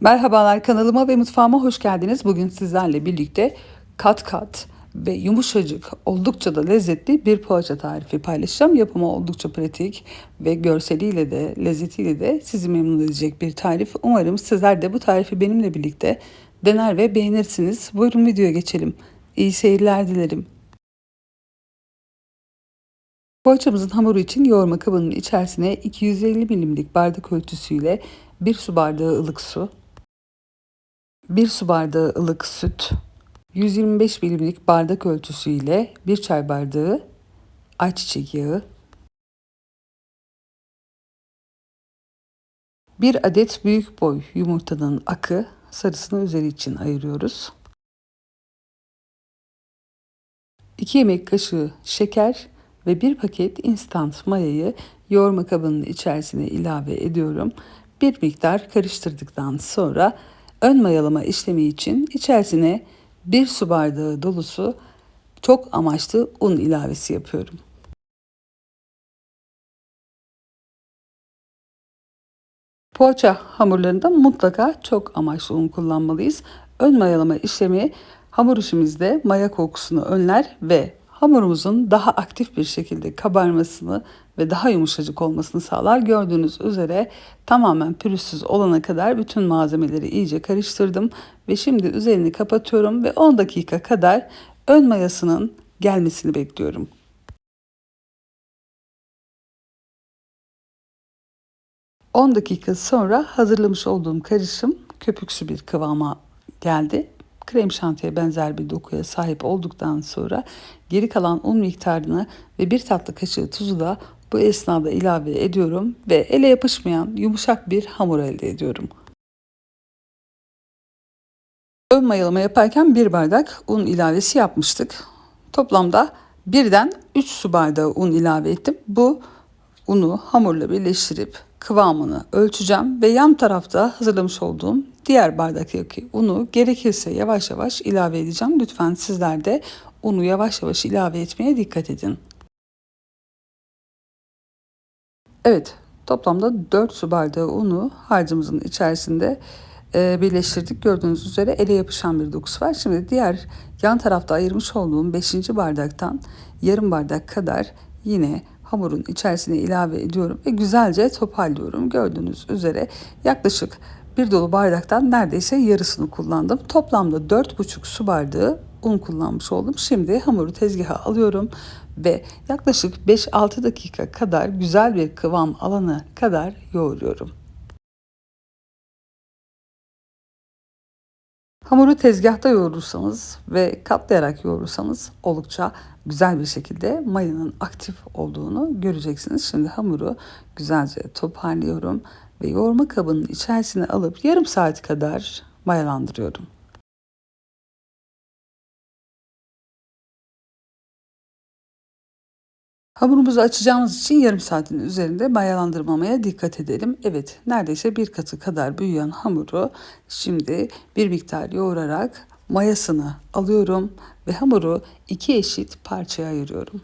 Merhabalar kanalıma ve mutfağıma hoş geldiniz. Bugün sizlerle birlikte kat kat ve yumuşacık, oldukça da lezzetli bir poğaça tarifi paylaşacağım. Yapımı oldukça pratik ve görseliyle de lezzetiyle de sizi memnun edecek bir tarif. Umarım sizler de bu tarifi benimle birlikte dener ve beğenirsiniz. Buyurun videoya geçelim. İyi seyirler dilerim. Poğaçamızın hamuru için yoğurma kabının içerisine 250 milimlik bardak ölçüsüyle 1 su bardağı ılık su, 1 su bardağı ılık süt, 125 milimlik bardak ölçüsüyle 1 çay bardağı ayçiçek yağı, 1 adet büyük boy yumurtanın akı sarısını üzeri için ayırıyoruz. 2 yemek kaşığı şeker ve 1 paket instant mayayı yoğurma kabının içerisine ilave ediyorum. Bir miktar karıştırdıktan sonra ön mayalama işlemi için içerisine 1 su bardağı dolusu çok amaçlı un ilavesi yapıyorum. Poğaça hamurlarında mutlaka çok amaçlı un kullanmalıyız. Ön mayalama işlemi hamur işimizde maya kokusunu önler ve hamurumuzun daha aktif bir şekilde kabarmasını ve daha yumuşacık olmasını sağlar. Gördüğünüz üzere tamamen pürüzsüz olana kadar bütün malzemeleri iyice karıştırdım ve şimdi üzerini kapatıyorum ve 10 dakika kadar ön mayasının gelmesini bekliyorum. On dakika sonra hazırlamış olduğum karışım köpüksü bir kıvama geldi krem şantiye benzer bir dokuya sahip olduktan sonra geri kalan un miktarını ve bir tatlı kaşığı tuzu da bu esnada ilave ediyorum ve ele yapışmayan yumuşak bir hamur elde ediyorum. Ön mayalama yaparken bir bardak un ilavesi yapmıştık. Toplamda birden 3 su bardağı un ilave ettim. Bu unu hamurla birleştirip kıvamını ölçeceğim ve yan tarafta hazırlamış olduğum diğer bardaktaki unu gerekirse yavaş yavaş ilave edeceğim. Lütfen sizler de unu yavaş yavaş ilave etmeye dikkat edin. Evet, toplamda 4 su bardağı unu harcımızın içerisinde e, birleştirdik. Gördüğünüz üzere ele yapışan bir dokusu var. Şimdi diğer yan tarafta ayırmış olduğum 5. bardaktan yarım bardak kadar yine hamurun içerisine ilave ediyorum ve güzelce toparlıyorum. Gördüğünüz üzere yaklaşık bir dolu bardaktan neredeyse yarısını kullandım. Toplamda 4,5 su bardağı un kullanmış oldum. Şimdi hamuru tezgaha alıyorum ve yaklaşık 5-6 dakika kadar güzel bir kıvam alana kadar yoğuruyorum. Hamuru tezgahta yoğurursanız ve katlayarak yoğurursanız oldukça güzel bir şekilde mayanın aktif olduğunu göreceksiniz. Şimdi hamuru güzelce toparlıyorum ve yoğurma kabının içerisine alıp yarım saat kadar mayalandırıyorum. Hamurumuzu açacağımız için yarım saatin üzerinde mayalandırmamaya dikkat edelim. Evet neredeyse bir katı kadar büyüyen hamuru şimdi bir miktar yoğurarak mayasını alıyorum ve hamuru iki eşit parçaya ayırıyorum.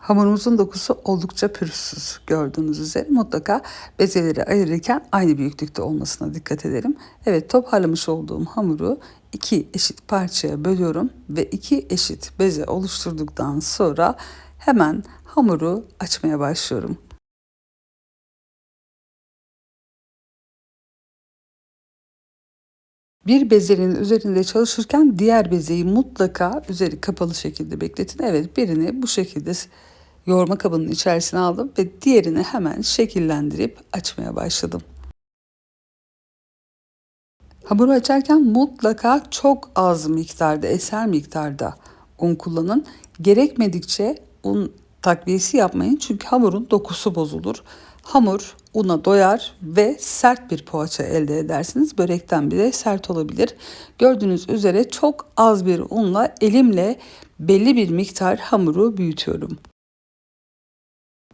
Hamurumuzun dokusu oldukça pürüzsüz gördüğünüz üzere mutlaka bezeleri ayırırken aynı büyüklükte olmasına dikkat edelim. Evet toparlamış olduğum hamuru iki eşit parçaya bölüyorum ve iki eşit beze oluşturduktan sonra hemen hamuru açmaya başlıyorum. Bir bezenin üzerinde çalışırken diğer bezeyi mutlaka üzeri kapalı şekilde bekletin. Evet birini bu şekilde yoğurma kabının içerisine aldım ve diğerini hemen şekillendirip açmaya başladım. Hamuru açarken mutlaka çok az miktarda, eser miktarda un kullanın. Gerekmedikçe un takviyesi yapmayın çünkü hamurun dokusu bozulur. Hamur una doyar ve sert bir poğaça elde edersiniz. Börekten bile sert olabilir. Gördüğünüz üzere çok az bir unla elimle belli bir miktar hamuru büyütüyorum.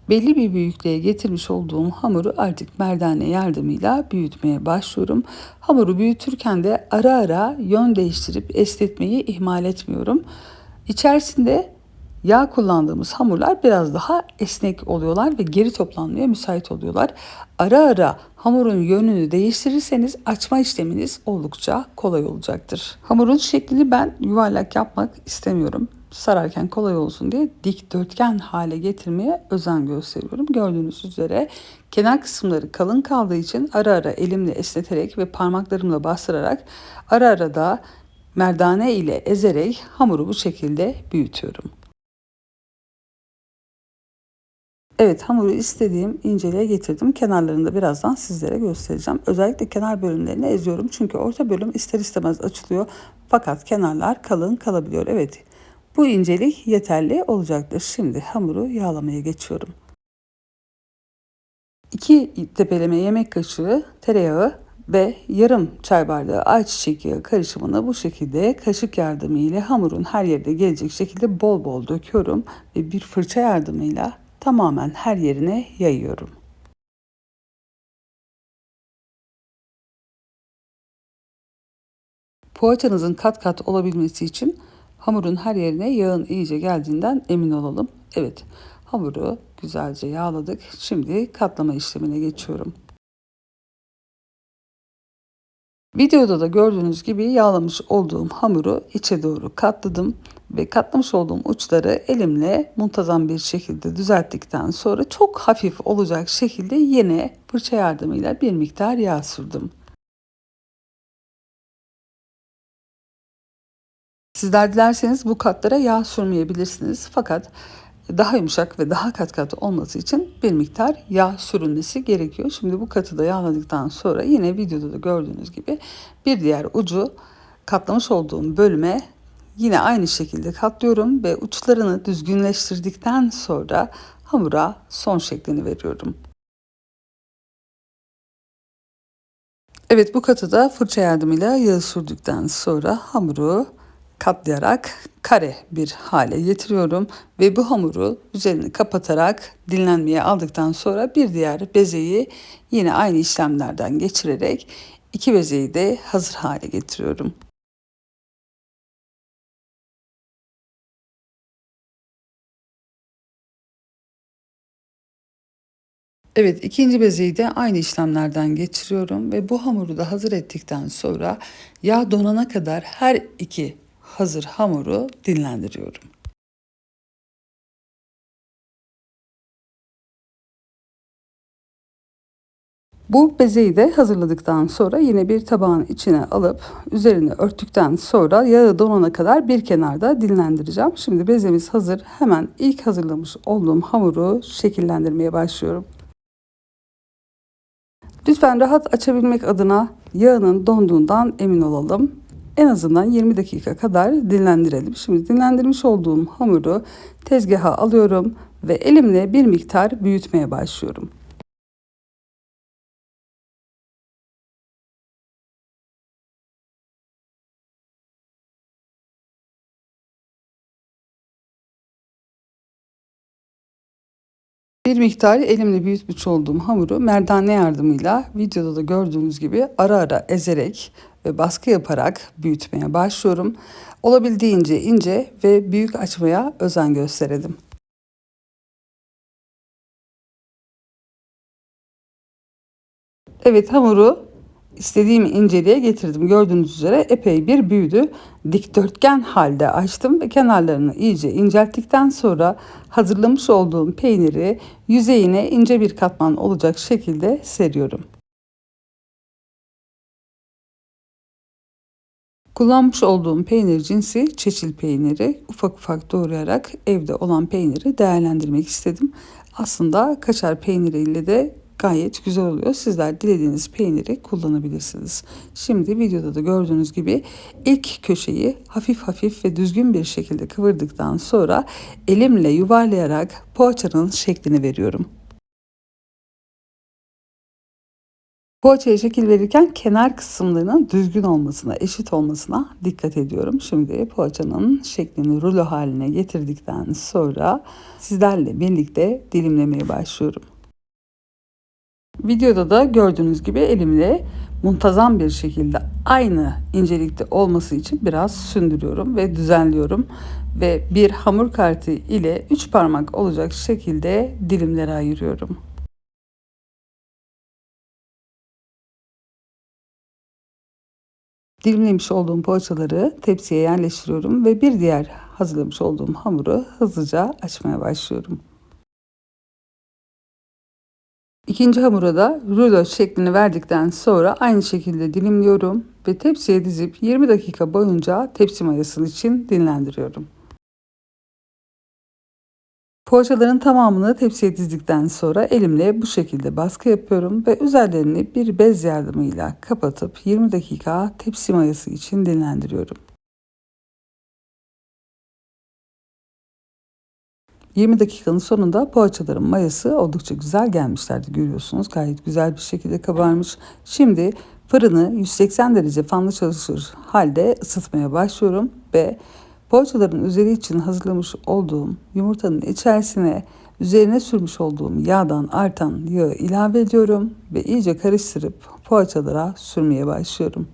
Belli bir büyüklüğe getirmiş olduğum hamuru artık merdane yardımıyla büyütmeye başlıyorum. Hamuru büyütürken de ara ara yön değiştirip esnetmeyi ihmal etmiyorum. İçerisinde yağ kullandığımız hamurlar biraz daha esnek oluyorlar ve geri toplanmaya müsait oluyorlar. Ara ara hamurun yönünü değiştirirseniz açma işleminiz oldukça kolay olacaktır. Hamurun şeklini ben yuvarlak yapmak istemiyorum. Sararken kolay olsun diye dikdörtgen hale getirmeye özen gösteriyorum. Gördüğünüz üzere kenar kısımları kalın kaldığı için ara ara elimle esneterek ve parmaklarımla bastırarak ara ara da merdane ile ezerek hamuru bu şekilde büyütüyorum. Evet hamuru istediğim inceliğe getirdim. Kenarlarını da birazdan sizlere göstereceğim. Özellikle kenar bölümlerini eziyorum. Çünkü orta bölüm ister istemez açılıyor. Fakat kenarlar kalın kalabiliyor. Evet bu incelik yeterli olacaktır. Şimdi hamuru yağlamaya geçiyorum. 2 tepeleme yemek kaşığı tereyağı ve yarım çay bardağı ayçiçek yağı karışımını bu şekilde kaşık yardımıyla hamurun her yerde gelecek şekilde bol bol döküyorum ve bir fırça yardımıyla tamamen her yerine yayıyorum. Poğaçanızın kat kat olabilmesi için hamurun her yerine yağın iyice geldiğinden emin olalım. Evet, hamuru güzelce yağladık. Şimdi katlama işlemine geçiyorum. Videoda da gördüğünüz gibi yağlamış olduğum hamuru içe doğru katladım ve katlamış olduğum uçları elimle muntazam bir şekilde düzelttikten sonra çok hafif olacak şekilde yine fırça yardımıyla bir miktar yağ sürdüm. Sizler dilerseniz bu katlara yağ sürmeyebilirsiniz fakat daha yumuşak ve daha kat kat olması için bir miktar yağ sürülmesi gerekiyor. Şimdi bu katı da yağladıktan sonra yine videoda da gördüğünüz gibi bir diğer ucu katlamış olduğum bölüme yine aynı şekilde katlıyorum ve uçlarını düzgünleştirdikten sonra hamura son şeklini veriyorum. Evet bu katı da fırça yardımıyla yağ sürdükten sonra hamuru katlayarak kare bir hale getiriyorum ve bu hamuru üzerini kapatarak dinlenmeye aldıktan sonra bir diğer bezeyi yine aynı işlemlerden geçirerek iki bezeyi de hazır hale getiriyorum. Evet ikinci bezeyi de aynı işlemlerden geçiriyorum ve bu hamuru da hazır ettikten sonra yağ donana kadar her iki hazır hamuru dinlendiriyorum. Bu bezeyi de hazırladıktan sonra yine bir tabağın içine alıp üzerini örttükten sonra yağı donana kadar bir kenarda dinlendireceğim. Şimdi bezemiz hazır. Hemen ilk hazırlamış olduğum hamuru şekillendirmeye başlıyorum. Lütfen rahat açabilmek adına yağının donduğundan emin olalım en azından 20 dakika kadar dinlendirelim. Şimdi dinlendirmiş olduğum hamuru tezgaha alıyorum ve elimle bir miktar büyütmeye başlıyorum. Bir miktar elimle büyütmüş olduğum hamuru merdane yardımıyla videoda da gördüğünüz gibi ara ara ezerek ve baskı yaparak büyütmeye başlıyorum. Olabildiğince ince ve büyük açmaya özen gösterelim. Evet hamuru istediğim inceliğe getirdim. Gördüğünüz üzere epey bir büyüdü. Dikdörtgen halde açtım ve kenarlarını iyice incelttikten sonra hazırlamış olduğum peyniri yüzeyine ince bir katman olacak şekilde seriyorum. Kullanmış olduğum peynir cinsi çeçil peyniri. Ufak ufak doğrayarak evde olan peyniri değerlendirmek istedim. Aslında kaşar peyniriyle de gayet güzel oluyor. Sizler dilediğiniz peyniri kullanabilirsiniz. Şimdi videoda da gördüğünüz gibi ilk köşeyi hafif hafif ve düzgün bir şekilde kıvırdıktan sonra elimle yuvarlayarak poğaçanın şeklini veriyorum. Poğaçaya şekil verirken kenar kısımlarının düzgün olmasına, eşit olmasına dikkat ediyorum. Şimdi poğaçanın şeklini rulo haline getirdikten sonra sizlerle birlikte dilimlemeye başlıyorum. Videoda da gördüğünüz gibi elimle muntazam bir şekilde aynı incelikte olması için biraz sündürüyorum ve düzenliyorum. ve bir hamur kartı ile 3 parmak olacak şekilde dilimlere ayırıyorum. Dilimlemiş olduğum poğaçaları tepsiye yerleştiriyorum ve bir diğer hazırlamış olduğum hamuru hızlıca açmaya başlıyorum. İkinci hamura da rulo şeklini verdikten sonra aynı şekilde dilimliyorum ve tepsiye dizip 20 dakika boyunca tepsi mayasının için dinlendiriyorum. Poğaçaların tamamını tepsiye dizdikten sonra elimle bu şekilde baskı yapıyorum ve üzerlerini bir bez yardımıyla kapatıp 20 dakika tepsi mayası için dinlendiriyorum. 20 dakikanın sonunda poğaçaların mayası oldukça güzel gelmişlerdi görüyorsunuz. Gayet güzel bir şekilde kabarmış. Şimdi fırını 180 derece fanlı çalışır halde ısıtmaya başlıyorum ve poğaçaların üzeri için hazırlamış olduğum yumurtanın içerisine üzerine sürmüş olduğum yağdan artan yağı ilave ediyorum ve iyice karıştırıp poğaçalara sürmeye başlıyorum.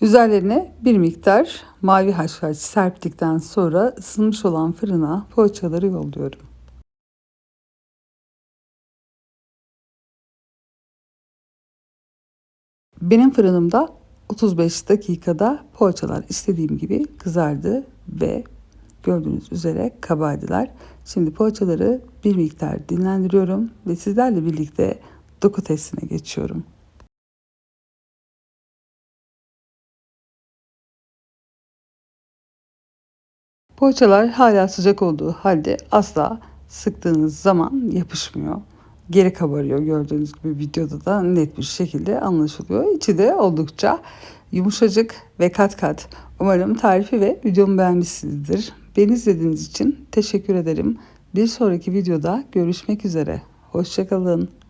Üzerlerine bir miktar mavi haşhaş serptikten sonra ısınmış olan fırına poğaçaları yolluyorum. Benim fırınımda 35 dakikada poğaçalar istediğim gibi kızardı ve gördüğünüz üzere kabardılar. Şimdi poğaçaları bir miktar dinlendiriyorum ve sizlerle birlikte doku testine geçiyorum. Poğaçalar hala sıcak olduğu halde asla sıktığınız zaman yapışmıyor. Geri kabarıyor gördüğünüz gibi videoda da net bir şekilde anlaşılıyor. İçi de oldukça yumuşacık ve kat kat. Umarım tarifi ve videomu beğenmişsinizdir. Beni izlediğiniz için teşekkür ederim. Bir sonraki videoda görüşmek üzere. Hoşçakalın.